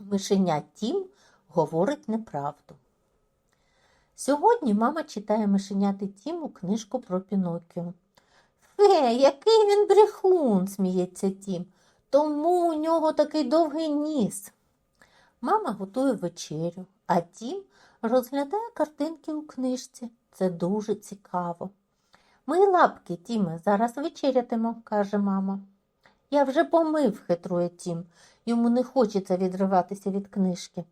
Мишеня Тім говорить неправду. Сьогодні мама читає мишеняти Тіму книжку про Пінокіо. Фе, який він брехун, сміється Тім. Тому у нього такий довгий ніс. Мама готує вечерю, а Тім розглядає картинки у книжці. Це дуже цікаво. Мої лапки, Тіме, зараз вечерятимо, каже мама. Я вже помив, хитрує Тім. Йому не хочеться відриватися від книжки.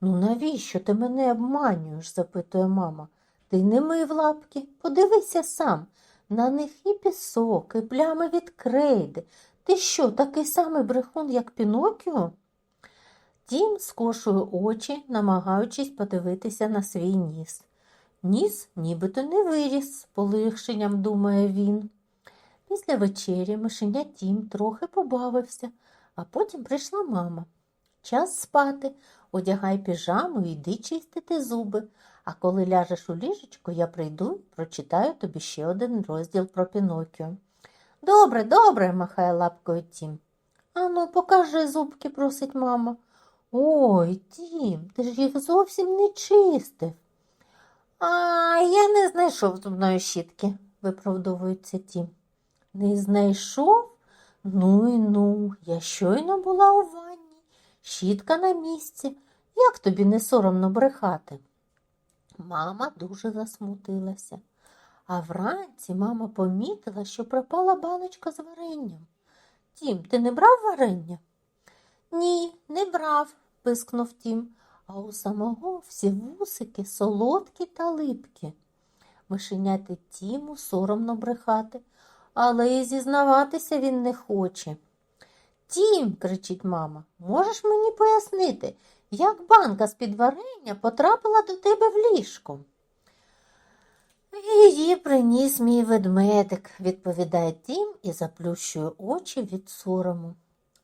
Ну, навіщо ти мене обманюєш? запитує мама. Ти не мив лапки, подивися сам. На них і пісок, і плями від крейди. Ти що, такий самий брехун, як Пінокіо? Тім скошує очі, намагаючись подивитися на свій ніс. Ніс нібито не виріс, з полегшенням думає він. Після вечері мишеня Тім трохи побавився, а потім прийшла мама. Час спати, одягай піжаму і йди чистити зуби. А коли ляжеш у ліжечко, я прийду і прочитаю тобі ще один розділ про Пінокіо. Добре, добре, махає лапкою Тім. Ану, покажи зубки, просить мама. Ой, Тім, ти ж їх зовсім не чистив. А я не знайшов зубної щітки, виправдовується Тім. Не знайшов? Ну і ну, я щойно була у ванні. Щітка на місці. Як тобі не соромно брехати? Мама дуже засмутилася. А вранці мама помітила, що пропала баночка з варенням. Тім, ти не брав варення? Ні, не брав, пискнув Тім, а у самого всі вусики солодкі та липкі. Мишеняти Тіму соромно брехати, але і зізнаватися він не хоче. Тім, кричить мама, можеш мені пояснити, як банка з-під варення потрапила до тебе в ліжко? Її приніс мій ведмедик, відповідає Тім і заплющує очі від сорому.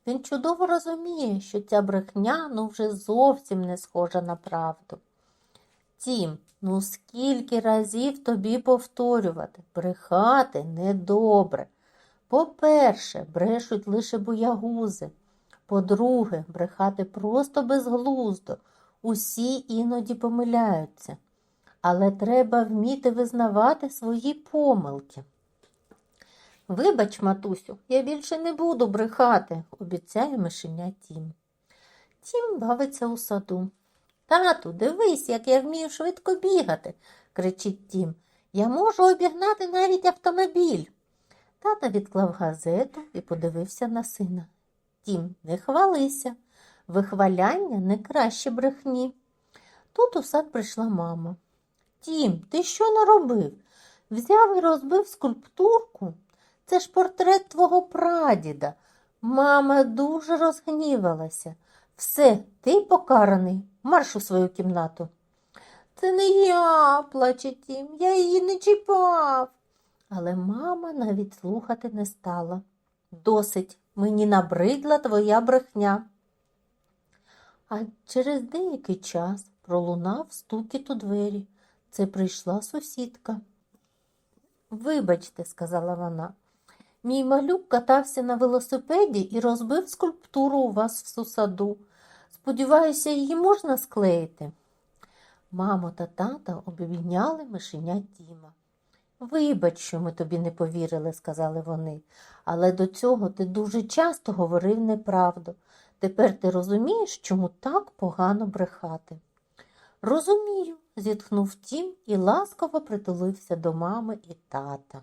Він чудово розуміє, що ця брехня ну вже зовсім не схожа на правду. Тім, ну скільки разів тобі повторювати, брехати недобре. По-перше, брешуть лише боягузи. По-друге, брехати просто безглуздо. Усі іноді помиляються. Але треба вміти визнавати свої помилки. Вибач, матусю, я більше не буду брехати, обіцяє мишеня Тім. Тім бавиться у саду. Тату, дивись, як я вмію швидко бігати, кричить Тім. Я можу обігнати навіть автомобіль. Тата відклав газету і подивився на сина. Тім, не хвалися. Вихваляння не краще брехні. Тут у сад прийшла мама. Тім, ти що наробив? Взяв і розбив скульптурку. Це ж портрет твого прадіда. Мама дуже розгнівалася. Все, ти покараний, марш у свою кімнату. Це не я, плаче Тім, я її не чіпав. Але мама навіть слухати не стала. Досить, мені набридла твоя брехня. А через деякий час пролунав стукіт у двері. Це прийшла сусідка. Вибачте, сказала вона, мій малюк катався на велосипеді і розбив скульптуру у вас в саду. Сподіваюся, її можна склеїти. Мамо та тата обійняли мишеня Тіма. Вибач, що ми тобі не повірили, сказали вони, але до цього ти дуже часто говорив неправду. Тепер ти розумієш, чому так погано брехати. Розумію, зітхнув Тім і ласково притулився до мами і тата.